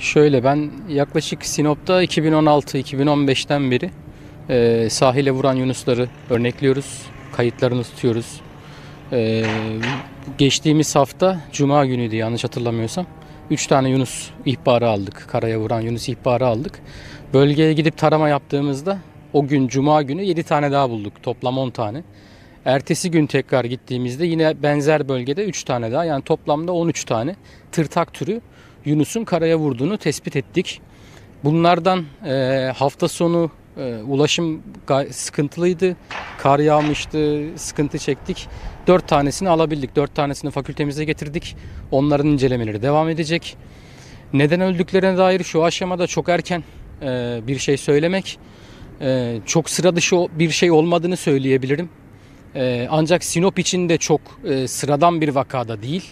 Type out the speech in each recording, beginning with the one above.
Şöyle ben yaklaşık Sinop'ta 2016-2015'ten beri e, sahile vuran yunusları örnekliyoruz. Kayıtlarını tutuyoruz. E, geçtiğimiz hafta Cuma günüydü yanlış hatırlamıyorsam. 3 tane yunus ihbarı aldık. Karaya vuran yunus ihbarı aldık. Bölgeye gidip tarama yaptığımızda o gün Cuma günü 7 tane daha bulduk. Toplam 10 tane. Ertesi gün tekrar gittiğimizde yine benzer bölgede 3 tane daha yani toplamda 13 tane tırtak türü Yunus'un karaya vurduğunu tespit ettik. Bunlardan e, hafta sonu e, ulaşım sıkıntılıydı. Kar yağmıştı, sıkıntı çektik. 4 tanesini alabildik. 4 tanesini fakültemize getirdik. Onların incelemeleri devam edecek. Neden öldüklerine dair şu aşamada çok erken e, bir şey söylemek. E, çok sıra dışı bir şey olmadığını söyleyebilirim. E, ancak Sinop için de çok e, sıradan bir vakada değil.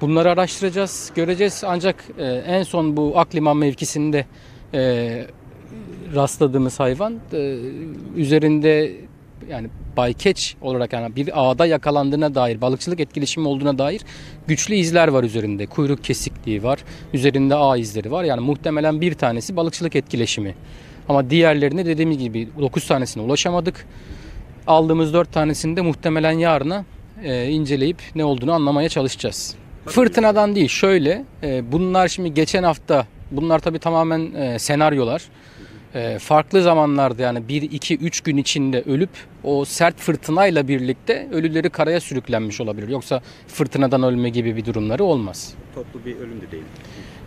Bunları araştıracağız, göreceğiz. Ancak e, en son bu Akliman mevkisinde e, rastladığımız hayvan e, üzerinde yani baykeç olarak yani bir ağda yakalandığına dair, balıkçılık etkileşimi olduğuna dair güçlü izler var üzerinde. Kuyruk kesikliği var, üzerinde ağ izleri var. Yani muhtemelen bir tanesi balıkçılık etkileşimi. Ama diğerlerine dediğim gibi 9 tanesine ulaşamadık. Aldığımız 4 tanesini de muhtemelen yarına e, inceleyip ne olduğunu anlamaya çalışacağız. Fırtınadan değil şöyle e, bunlar şimdi geçen hafta bunlar tabii tamamen e, senaryolar. E, farklı zamanlarda yani 1 2 3 gün içinde ölüp o sert fırtınayla birlikte ölüleri karaya sürüklenmiş olabilir. Yoksa fırtınadan ölme gibi bir durumları olmaz. Toplu bir ölüm de değil.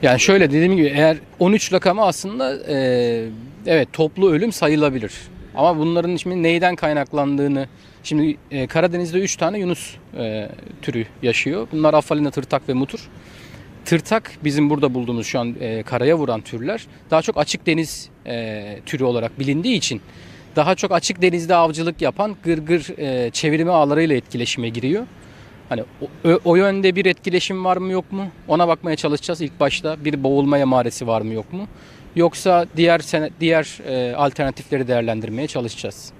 Yani şöyle dediğim gibi eğer 13 rakamı aslında e, evet toplu ölüm sayılabilir. Ama bunların şimdi neyden kaynaklandığını şimdi e, Karadeniz'de 3 tane Yunus e, türü yaşıyor. Bunlar Afalina, tırtak ve mutur. Tırtak bizim burada bulduğumuz şu an e, karaya vuran türler daha çok açık deniz e, türü olarak bilindiği için daha çok açık denizde avcılık yapan gırgır e, çevirme ağlarıyla etkileşime giriyor. Hani o, o yönde bir etkileşim var mı yok mu? Ona bakmaya çalışacağız ilk başta. Bir boğulma emaresi var mı yok mu? Yoksa diğer sene, diğer e, alternatifleri değerlendirmeye çalışacağız.